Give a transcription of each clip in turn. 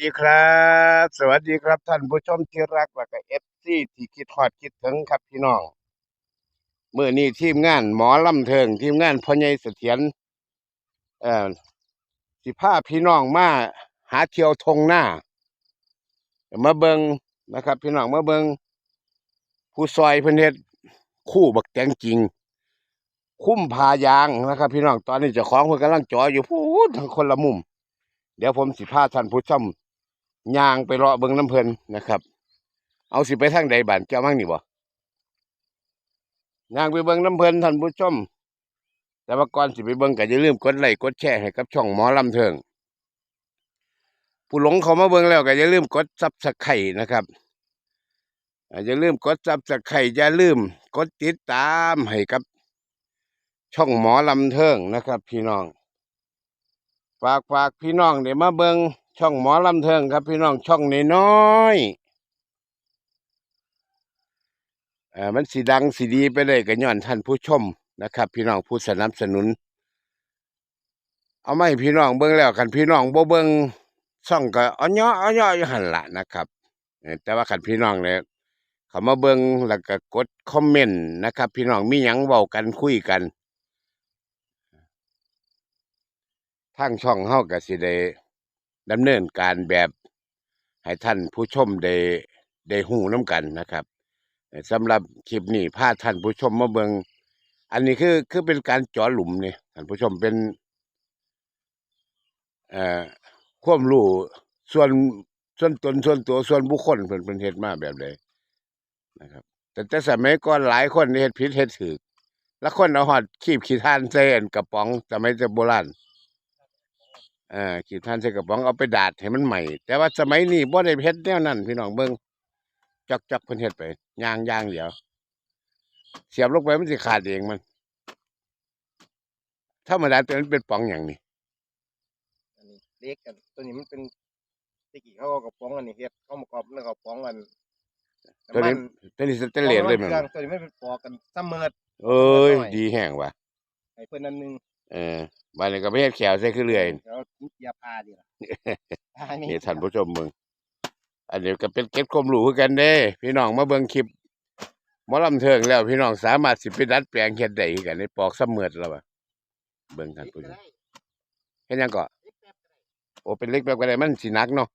ดีครับ สวัสดีครับท่านผู้ชมที่รักและก็เอฟซีที่คิดฮอดคิดถึงครับพี่น้องเมื่อนี้ทีมงานหมอลำเทิง ทีมงานพ่อใหญ่เสถียรเอ่อสิพาพี่น้องมาหาเที่ยวทงหน้า มาเบิงนะครับ พี่น้องมาเบิงผู้ซอยเพิ่นเฮ็ดคู่บักแตงจริง คุ้มพายางนะครับ พี่น้องตอนนี้เจ้าของเพิ่นกำลังจ่ออยู่พูดทั้งคนละมุมเดี๋ยวผมสิพาท่านผู้ชม ยางไปเลาะเบิ่งน้ำเพลินนะครับ เอาสิไปทางใดบ้านเจ้ามั่งนี่บ่ยางไปเบิ่งน้ำเพลินท่านผู้ชม แต่ว่าก่อนสิไปเบิ่งก็อย่าลืมกดไลค์กดแชร์ให้กับช่องหมอลำเทิงผู้หลงเขามาเบิ่งแล้วก็อย่าลืมกดซับสไครต์นะครับอย่าลืมกดซับสไครต์อย่าลืมกดติดตามให้กับ ช่องหมอลำเทิงนะครับ พี่น้อง ฝากฝากพี่น้องเดี๋ยวมาเบิง ช่องหมอลำเทิงครับพี่น้องช่องน้อยเออมันสีดังสีดีไปเลยก็ย้อนท่านผู้ชมนะครับ พี่น้องผู้สนับสนุน เอาไม่พี่น้องเบิ้งแล้วกันพี่น้องโบเบิ้งช่องก็อ้อยอ้อยอยู่หันละนะครับแต่ว่าขันพี่น้องเนี่ยเขามาเบิ้งแล้วก็กดคอมเมนต์นะครับ พี่น้องมีหยังเว้ากันคุยกันทางช่องเฮาก็สิได้ ดำเนินการแบบให้ท่านผู้ชมได้ได้หูน้ำกันนะครับสำหรับคลิปนี้พาท่านผู้ชมมาเบิงอันนี้คือคือเป็นการเจาะหลุมนี่ท่านผู้ชมเป็นเอ่อความรู้ส่วนส่วนตนส่วนตัวส่วนบุคคลเพิ่นเพิ่นเฮ็ดมาแบบใดนะครับ แต่แต่สมัยก่อนหลายคนเฮ็ดผิดเฮ็ดถูกแล้วคนเอาฮอดคีบขี้ทานใส่อันกระป๋องสมัยแต่โบราณ เอ่อขีดท่านใส่กระป๋องเอาไปดาดให้มันใหม่ แต่ว่าสมัยนี้บ่ได้เฮ็ดแนวนั้นพี่น้องเบิ่งจอกจอกเพิ่นเฮ็ดไปย่างย่างเดียว เสียบลงไปมันสิขาดเองมันธรรมดาตัวนั้นเป็นป๋องอย่างนี้อันนี้เล็กกันตัวนี้มันเป็นตะกี้เขาเอากระป๋องอันนี้เฮ็ดเขามากรอบแล้วกระป๋องอันตัวนี้ตัวนี้สเตนเลสเลยแมันครื่องตัวนี้ไม่เป็นปอกกันซ้ำเมิดเอ้ยหน่อยดีแห้งว่ะให้เพิ่นอันหนึงเออ บ้านนี้ก็ไปเฮ็ดแขวใส่คือเรื่อยแล้วยาพาดีล่ะอันนี้นี่ท่านผู้ชมมึง อันนี้ก็เป็นเก็บความรู้คือกันเด้ พี่น้องมาเบิ่งคลิปหมอลำเทิงแล้ว พี่น้องสามารถสิไปดัดแปลงเฮ็ดได้คือกันในปอกซ้ำเมือดแล้วว่ะเบิ่งท่านผู้ชมเฮ็ดหยังก็โอ้เป็นเล็กแบบก็ได้มันสิหนักเนาะ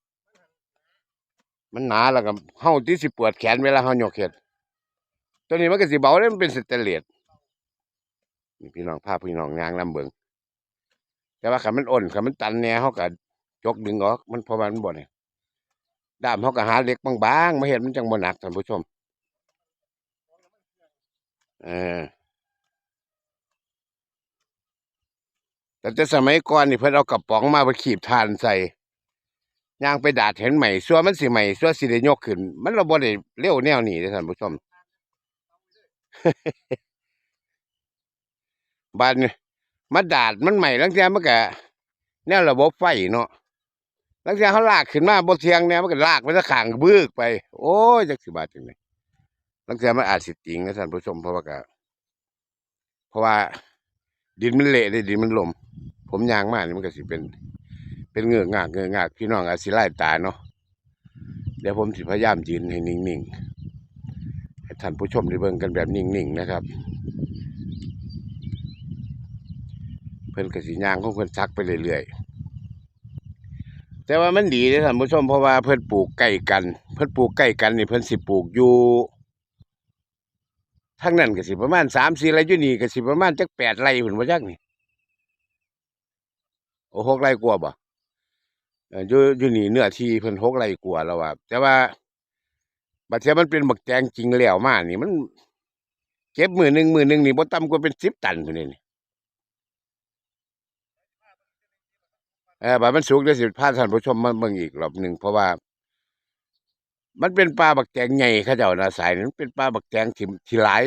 มันหนาแล้วก็เฮาที่สิปวดแขนเวลาเฮายกเฮ็ดตัวนี้มันก็สิเบาเลยมันเป็นสเตนเลสนี่พี่น้องภาพพี่น้องยางลำเบิง แต่ว่าคันมันอ่อนคันมันตันแหน่เฮาก็ยกดึงออก มันพราะว่ามันบ่เนี่ยด้ามเฮาก็หาเล็กบางๆมาเฮ็ดมันจังบ่หนักท่านผู้ชมเออแต่แต่สมัยก่อนนี่เพิ่นเอากระป๋องมาไปขีบทานใส่ย่างไปดาดเห็นใหม่ซัวมันสิใหม่ซัวสิได้ยกขึ้น มันเราบ่ได้เร็วแนวนี้เด้อท่านผู้ชมบ้านนี้ มาดาดมันใหม่ลังเทียมันก็แนวระบบไฟเนาะลังเทียเขาลากขึ้นมาบ่เทียงแนวมันก็ลากไปซะขางบึกไป โอ้ยจักสิบาทจังไดลังเทียมันอาจสิติงนะท่านผู้ชมเพราะว่าก็เพราะว่า ดินมันเละเด้ดินมันลม ผมยางมากนี่มันก็สิเป็น เป็นเงือกงากเงือกงากพี่น้องอาจสิไล่ตาเนาะเดี๋ยวผมสิพยายามยืนให้นิ่งๆให้ท่านผู้ชมได้เบิ่งกันแบบนิ่งๆนะครับ เพิ่นก็สิย่างของเพิ่นซักไปเรื่อยๆแต่ว่ามันดีเด้ท่านผู้ชมเพราะว่าเพิ่นปลูกใกล้กัน เพิ่นปลูกใกล้กันนี่เพิ่นสิปลูกอยู่ทางนั้นก็สิประมาณ3-4ไร่อยู่นี่ก็สิประมาณจัก8ไร่พุ่นบ่จักนี่โอ้6ไร่กว่าบ่อยู่อยู่นี่เนื้อที่เพิ่นหกไร่กว่าแล้วว่าแต่ว่าบัดเทียมันเป็นบักแตงจริงแล้วมานี่มัน เก็บมือหนึ่งมือหนึ่งนี่บ่ต่ำกว่าเป็นสิบตันพุ่นนี่ เออบัดมันสุกเดี๋ยวสิพาท่านผู้ชมมาเบิ่งอีกรอบหนึ่งเพราะว่า มันเป็นปลาบักแตงใหญ่เขาเจ้านะสายนั้นเป็นปลาบักแตงที่ที่หลาย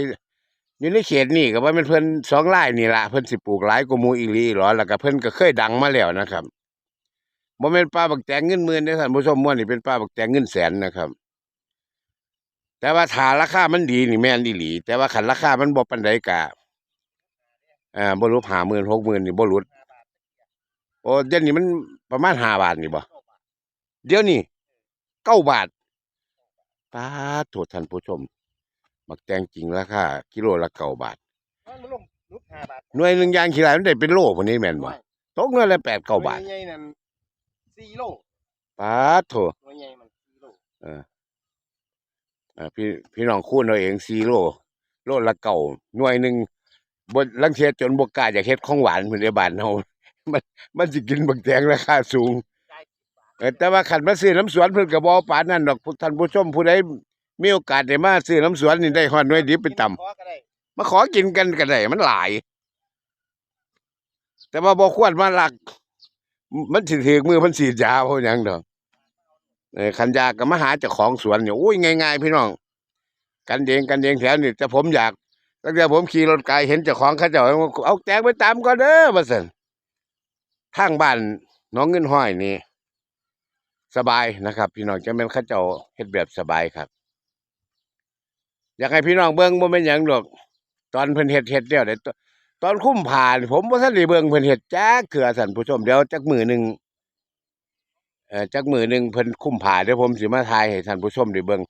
อยู่ในเขตนี่ก็ว่าเป็นเพิ่นสองไร่นี่ละเพิ่นสิปลูกหลายกว่าหมูอีหลีหรอแล้วก็เพิ่นก็เคยดังมาแล้วนะครับบ่แม่นปลาบักแตงเงินหมื่นเด้อท่านผู้ชมม่วนนี่เป็นปลาบักแตงเงินแสนนะครับ แต่ว่าถ้าราคามันดีนี่แม่นอีหลี แต่ว่าคันราคามันบ่ปานใดกะเอ่อบ่รู้50,000 60,000นี่บ่หลุด โอ้เดี๋ยวนี้มันประมาณ5บาทนี่บ่เดี๋ยวนี้เก้าบาทป้าดโทษท่านผู้ชมมักแตงจริงราคากิโลละเก้าบาทมันลงนุดห้าบาทหน่วยหนึ่งยางขี้ลายมันได้เป็นโลคนนี้แม่นบ่ตกหน่วยละแปดเก้าบาทหน่วยใหญ่นั่นสี่โลป้าดโทหน่วยใหญ่มันสี่โลเออเอ่อพี่พี่น้องคูณเอาเองซีโร่โลละเก่าหน่วยหนึ่งบนลังเทียจนบกกล้าอยากเฮ็ดของหวานเหมือนในบ้านเฮา มันมันสิกินบักแตงราคาสูงจ่ายสิบบาทเออแต่ว่าขันมาซื้อน้ำสวนเพิ่นก็บ่ปานนั้นดอกพวกท่านผู้ชมผู้ใดมีโอกาสได้มาซื้อน้ำสวนนี่ได้ฮอดหน่วยดิบไปตำขอก็ได้มาขอกินกันก็ได้มันหลาย แต่ว่าบ่ควรมาลัก มันสิถึกมือเพิ่นสีดยาเพราะหยังดอกเออคันยาก็มาหาเจ้าของสวนนี่โอ้ยง่ายๆ พี่น้อง กันเองกันเองแถวนี่แต่ผมอยากตั้งแต่ผมขี่รถไกลเห็นเจ้าของเขาเจ้าเอาแตงไปตามก่อนเด้อว่าซั่น ทางบ้านน้องเงินห้อยนี่ สบายนะครับ พี่น้องจะเป็นข้าเจ้าเฮ็ดแบบสบายครับ อยากให้พี่น้องเบิ่งบ่แม่นหยังดอกตอนเพิ่นเฮ็ดเฮ็ดแล้วเด้ตตอนคุ้มผ่าน ผมบ่ทันได้เบิ่งเพิ่นเฮ็ดจักเทื่อท่านผู้ชมเดี๋ยวจักมือหนึ่งเอ่อจักมือหนึ่งเพิ่นคุ้มผ่านเดี๋ยวผมสิมาถ่ายให้ท่านผู้ชมได้เบิ่ง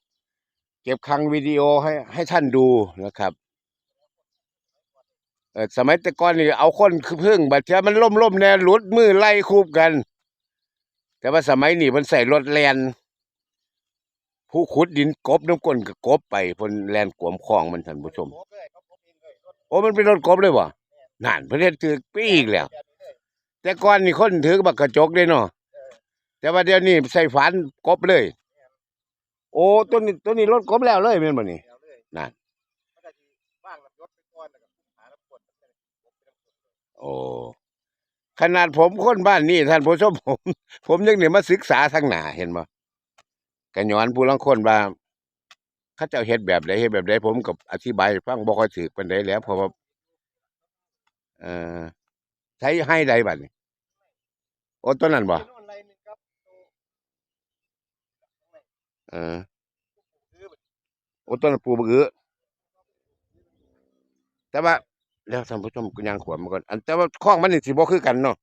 เก็บคลังวิดีโอให้ให้ท่านดูนะครับ เออสมัยแต่ก่อนนี่เอาคนคือพึ่งบัดเทื่อมันล่มๆแน่หลุดมือไล่คูบกัน แต่ว่าสมัยนี้เพิ่นใส่รถแลนผู้ขุดดินกบน้ำก้นก็กบไปพนแลนกวมคลองมันท่านผู้ชม โอ้มันเป็นรถกบเลยบ่นั่นเพิ่นเฮ็ดถือปีอีกแล้ว แต่ก่อนนี่คนถือบักกระจกเด้เนาะแต่ว่าเดี๋ยวนี้ใส่ฝานกบเลย โอ้ตัวนี้ตัวนี้รถกบแล้วเลยแม่นบ่นี่เดี๋ยวเลยนั่น โอ้ขนาดผมคนบ้านนี้ท่านผู้ชมผม ผมยังได้มาศึกษาทางหนาเห็นบ่ก็ย้อนผู้ลางคนว่าเขาเจ้าเฮ็ดแบบใดเฮ็ดแบบใดผมก็อธิบายฟังบ่ค่อยถูกปานใดแล้วเพราะว่าเอ่อใช้ให้ใดบัดนี้โอ้ตัวนั้นบ่เออซื้อแบบโอ้ต้นปูบกือแต่ว่า แล้วท่านผู้ชมก็ยังขวมมาก่อนอันแต่ว่าข้องมันนี่สิบ่คือกันเนาะ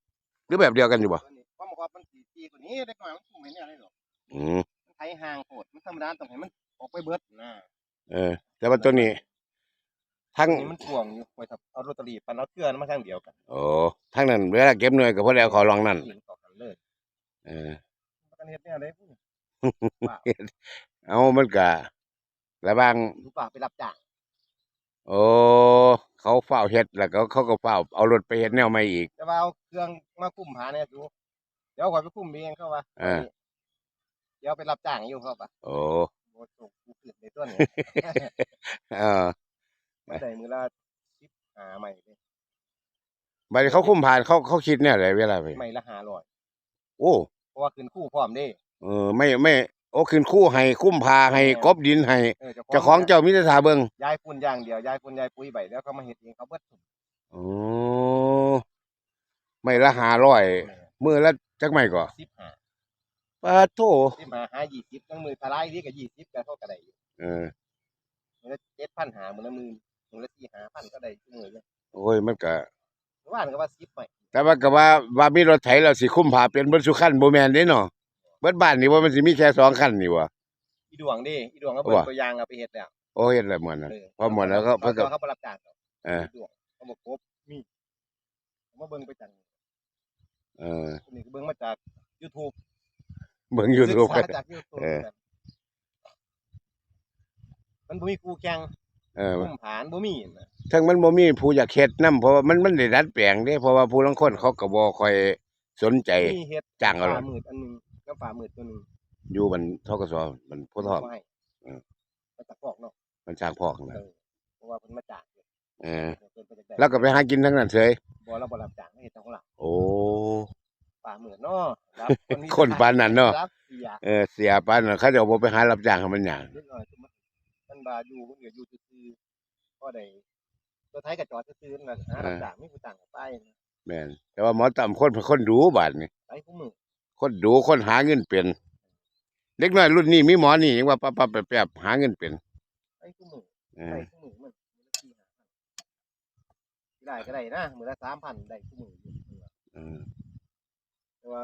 หรือแบบเดียวกันอยู่บ่ตัวนี้ความบอกว่ามันสีจีกว่านี้ได้ก่อนมันชุ่มให้เนี่ยเลยหรอกอืมมันไถห่างโคตรมันธรรมดาต้องให้มันออกไปเบิดนะเออ แต่ว่าตัวนี้ทั้งอันนี้มันถ่วงอยู่ไว้ทับเอาโรตารีปันเอาเกลือมาทางเดียวกันโอ้ทั้งนั้นเวลาเก็บหน่วยก็พอแล้วขอลองนั่นหินต่อกันเลยเออมันกันเฮ็ดเนี่ยได้พูดเอามันก็ระบางลูกป่าไปรับจ้างโอ้ เขาเฝ้าเฮ็ดแล้วก็เขาก็เฝ้าเอารถไปเฮ็ดแนวใหม่อีก แต่ว่าเอาเครื่องมาคุ้มหาเนี่ยดูเดี๋ยวข่อยไปคุ้มเองเข้าว่าอ่าเดี๋ยวไปรับจ้างอยู่เข้าป่ะโอ้โอ้ส่งกูขึ้นในต้นเนี่ยเออมาได้มือละสิบหาใหม่เลยบัดนี้เขาคุ้มผ่านเขาเขาคิดแนวไหนเวลาไปใหม่ละหาร้อยโอ้เพราะว่าขึ้นคู่พร้อมเด้ เออ ไม่ไม่ โอ้คืนคู่ให้คุ้มพาให้กบดินให้เออเจ้าของเจ้ามิตรทาเบิงยายฝุ่นอย่างเดียวยายฝุ่นยายปุ๋ยใบแล้วเขามาเฮ็ดเองเขาเบิดทุกโอ้ไม่ละหาร้อยมือละจักไม่ก่อสิบหาปาโถสิบหาหายี่สิบตั้งมือทลายนี่ก็ยี่สิบก็เท่ากันได้อยู่เออ มือละเจ็ดพันหามือละหมื่นมือละสี่หาพันก็ได้ทุกมือเลยโอ้ยมันก็เมื่อวานก็ว่าสิบใหม่แต่ว่าก็ว่าว่ามีรถไถแล้วสิคุ้มพาเป็นเบิดสุขันบ่แม่นเด้เนาะ เบิดบ้านนี่ว่ามันสิมีแค่สองคันนี่วะ อีดวงเด้อีดวงก็เบิดว่าตัวอย่างเอาไปเฮ็ดแล้วโอ้เฮ็ดแล้วเหมือนนั้นเออพอหมดแล้วก็เพิ่นก็เขาบ่รับจ้างหรอกเอออีดวงเขาบอกครบมีผมมาเบิ่งไปจังเออคนนี้ก็เบิ่งมาจาก YouTube เบิ่ง YouTube ศึกักนษาจาก YouTube เออกันมันบ่มีคู่แข่งเออพุ่มผานบ่มีนะทั้งมันบ่มีผู้อยากเฮ็ดนํเพราะว่ามันมันได้ดัดแปลงเด้เพราะว่าผู้ลางคนเขาก็บ่ค่อยสนใจมีเฮ็ดจ้างเอาหรอฝ่ามืดอันหนึง กับฝ่ามืดตัวหนึงอยู่มันทกสมันโพธิ์ทองบ่ให้เออมาจากพอกเนาะมันสร้างพอกเอนะอเพราะว่าเพิ่นมาจ้างเฮ็ดเออเพิ่นไปจากแล้วก็ไปหากินทั้งนั้นเฉยบ่เราบ่รับจ้างให้เฮ็ดของเราโอ้ ฝ่ามืดเนาะรับมีคนปานนั้นเนาะ รับเสียเออเสียปานนั้นเขาจะเอาบ่ไปหารับจ้างให้มันหยังนิดหน่อยคือมันมันบาอยู่มันก็อยู่ซื่อๆก็ได้ตัวไทยก็จอดซื่อๆนั่นน่ะหารับจ้างมีผู้จ้างก็ไปนะแม่นแต่ว่าหมอตำคนเป็นคนดูบาดนี่ไปคู่มือ คนดูคนหาเงินเป็นเด็กน้อยรุ่นนี้มีหมอนี่ยังว่าปั๊บๆแป๊บๆหาเงินเป็นไปคู่มือเอไปอคู่มือมันมือละสี่ห้าพันที่ได้ก็ได้นะมือละสามพันได้คู่มืออยู่เออแต่ว่า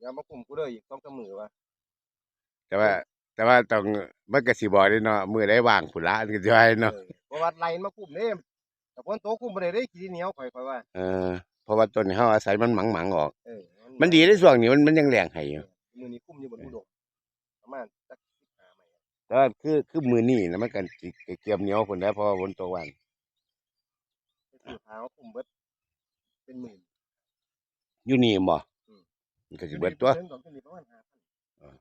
อย่ามาคุมกูเด้ออีกสองสามมือว่าแต่ว่า แต่ว่าต้องมันก็สิบอกได้เนาะมื้อใดว่างพุ่นละก็สิว่าเนาะเออเพราะว่าไล่มาคุมเด้แต่คนโตคุมบ่ได้เด้ขี้เหนียวข่อยข่อยว่า เออเพราะว่าต้นนี้เฮาอาศัยมันหมังๆออก เออ มันดีในช่วงนี้มันมันยังแรงให้อยู่มือนี้คุมอยู่บนอุดมประมาณสัก15ไม้แต่ว่าคือคือมื้อนี้นะมันก็สิเกี่ยมเหนียวพุ่นได้เพราะว่าฝนตกวันไปซื้อผ้ามาคุมเบิดเป็นหมื่นอยู่นี่บ่อืมมันก็สิเบิดตัวเดือนสองเดือนนี้ประมาณ5,000เออ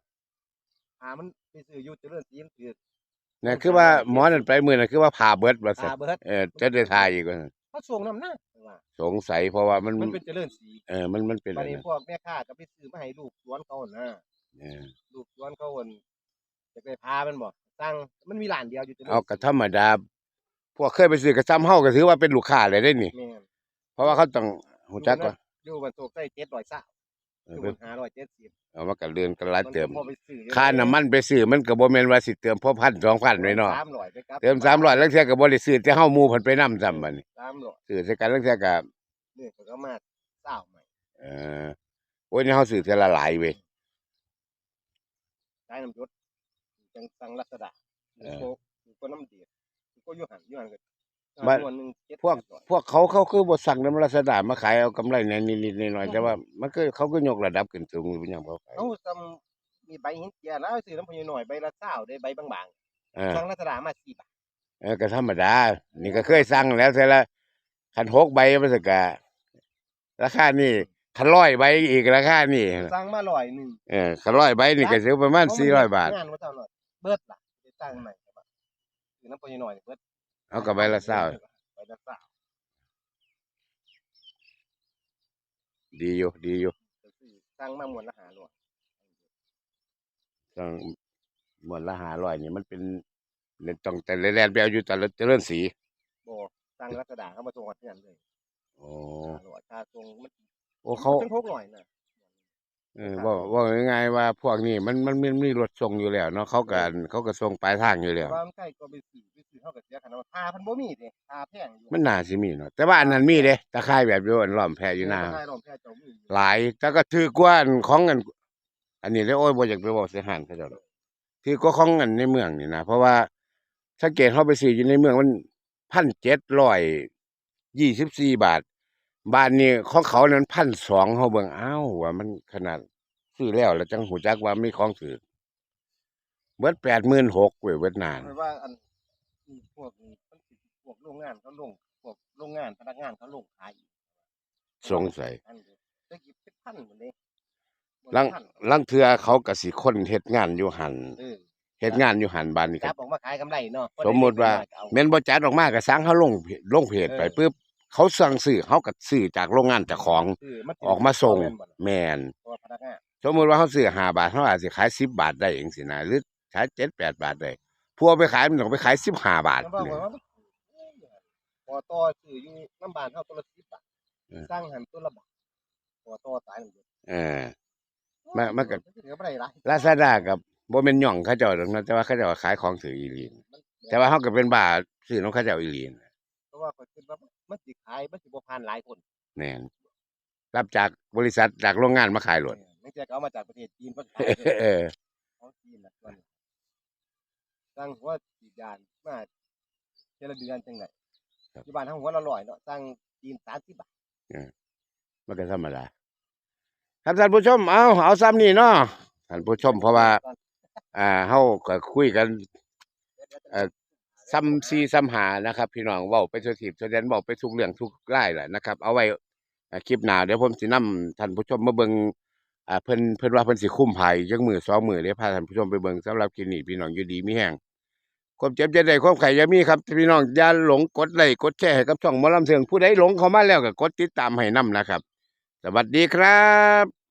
หามันไปซื้ออยู่เจริญศรีมันคือนั่นคือว่าหมอนั่นไปมื้อนั้นคือว่าผ่าเบิดว่าซั่หานเบิด เออจะได้ทายอีกว่าซั่น เขาส่งนำหน้าว่าสงสัยเพราะว่ามันมันเป็นเจริญศรีเออมันมันเป็นบัอะดไรนี้พวกแม่ค้าก็ไปซื้อมาให้ลูกสวนเขาน่ะเออลูกสวนเขาอั่นจะไปพามันบ่สั่งมันมีร้านเดียวอยู่เจริญเอาก็ธรรมดา พวกเคยไปซื้อกระซ้ำเฮาก็ถือว่าเป็นลูกค้าเลยได้นี่ แม่นเพราะว่าเขาต้องฮู้จักว่าอยู่บ้านโศกใส่700ซะเอ ออยู่บน570เอามาก็เรือนกันหลายเติมพอไปซื้อค่าน้ำมันไปซื้อมันก็บ่แม่นว่าสิเติมพอพันสองพันไว้เนาะ300ไปครับเติม300แล้วเทื่อก็บ่ได้ซื้อแต่เฮาหมู่เพิ่นไปนำซ้ำบัดนี้300ซื้อใส่กันแล้วเทื่อก็นี่ก็มาเศร้าใหม่เออโอ้ยนี่เฮาซื้อเทื่อละหลายเว้ยใช้น้ำยศจังสังรัศดาเออโคกก็น้ำเดียดก็อยู่หันอยู่หันกัน บ้านจำนวนหนึ่งเจ็ดพวกแปดร้อยพวกเขาเขาคือบ่สั่งน้ำรัศดามาขายเอากำไรในนิดๆหน่อยๆแต่ว่ามันก็เขาก็ยกระดับขึ้นสูงอยู่เป็นหยังเขาขายเอาซ้ำมีใบหินเจียแล้วซื้อน้ำพญหน่อยใบละเศร้าได้ใบบางเออๆสังรัศดามาสี่บาทเออก็ธรรมดา นี่ก็เคยสั่งแล้วแต่ละคันหกใบมันสิกะราคานี่คันร้อยใบอีกราคานี่สั่งมาร้อยหนึ่งเออคันร้อยใบนี่ก็สิประมาณสี่ร้อยบาท งานว่าเท่าไหร่เบิดล่ะไปสั่งใหม่ครับซื้อน้ำพญหน่อยเบิด เอากับใบละเศร้าใบละเศร้าดีอยู่ดีอยู่ก็คือสั่งมาหมวดละหาร้อยต้องหมดละหาร้อยนี่มันเป็นต้องแต่แลนๆไปเอาอยู่แต่ละเจริญสีบ่สั่งรัศดาเขามาส่งกันที่นั่นเลยโอ้ห้าร้อยค่าส่งมันโอ้เขาเป็นหกร้อยน่ะ เออว่าว่าง่ายๆว่าพวกนี้มันมันมันมีรถส่งอยู่แล้วเนาะเขาก็เขาก็ส่งปลายทางอยู่แล้วว่ามันใกล้ก็ไปซื้อไปซื้อเท่ากับเสียคันว่าค่าเพันบ่มีเด้ค่าแพงอยู่มันน่าสิมีเนาะแต่ว่าอันนั้นมีเด้ตะไคร้แบบอยู่อันล้อมแพรอยู่หน้าค่าลมแพงเจ้ามีอยู่หลายแต่ก็ถือกว่าอันของอันอันนี้เลยโอ้ยบ่อยากไปบอกเสียหานเขาเจ้าหรอกถือกว่าของอันในเมืองนี่นะเพราะว่าสังเกตเขาไปซื้ออยู่ในเมืองมันพันเจ็ดร้อยยี่สิบสี่บาท บ้านนี้ของเขานั้นพันสองเขาเบิ่งอ้าวว่ามันขนาดซื้อแล้วแล้วจังหูจักว่ามีของถือเบิดแปดหมื่นหกเว้ยเบิดนาน เพราะว่าอันอืมพวกนี้มันสิพวกโรงงานเขาลงพวกโรงงานพนักงานเขาลงขายอีกสงสัย อันเดียวได้กี่เป็นพันหมดเลยลัง พันลังเทือเขาก็สิคนเฮ็ดงานอยู่หันเออเฮ็ดงานอยู่หันบ้านนี่จัก็บออกมาขายกำไรเนาะสมมุติว่าเอแม่นบ่จัดออกมาก็สั่งเขาลงเพจลงเพจไปปึ๊บ เขาสั่งซื้อเขาก็ซื้อจากโรงงานเจ้าของเออมันสิออกมาส่งแม่นบ่ล่ะแม่นเพราะว่าพนักงานสมมุติว่าเขาซื้อ5บาทเขาอาจสิขาย10บาทได้เองสินะหรือขาย7 8บาทได้พวกไปขายมันต้องไปขาย15บาทมันบอกเนี่ย ว่ามันพอต่อซื้ออยู่น้ำบานเท่าตัวละสิบบาทเออ สร้างหันตัวละบาทพอต่อตายหนึ่งเดือนเออมันมันก็เหลือบ่ได้หลายลาซาด้ากับบ่แม่นหย่องเขาเจ้าดอกนะแต่ว่าเขาเจ้าขายของถืออีหลีแต่ว่าเขาก็เป็นบ้าซื้อของเขาเจ้าอีหลีนะเพราะว่าข้อยคิดว่ามัน สิขายมันสิบ่ผ่านหลายคนแม่นรับจากบริษัทจากโรงงานมาขายรถไม่ใช่ก็เอามาจากประเทศจีนเพิ่นขายเออของจีนน่ะส่วนสร้างหัวสีดานมาเทอละเดือนจังได๋ที่บ้านเฮาหัวละร้อยเนาะสร้างจีน30บาทมันก็ธรรมดาครับท่านผู้ชมเอาเอาซ้ำนี่เนาะท่านผู้ชมเพราะว่า อ่าเฮาก็คุยกันเอ่อ ซ้ำซีซ้ำหานะครับ พี่น้องเว้าไปทั่วทิพย์ทั่วแดนเว้าไปทุกเรื่องทุกไรายแหละนะครับ เอาไว้คลิปหน้าเดี๋ยวผมสินํท่านผู้ชมมาเบิ่งอ่าเพิ่นเพิ่นว่าเพิ่นสิคุ้มภัยจักมือสองมือเดี๋ยวพาท่านผู้ชมไปเบิ่งสำหรับคลิปนี้พี่น้องอยู่ดีมีแฮงความเจ็บจะได้ความไข่ยามีครับพี่น้องอย่าหลงกดไลค์กดแชร์ให้กับช่องมอลำเสียงผู้ใดหลงเข้ามาแล้วก็กดติดตามให้นํนะครับ สวัสดีครับ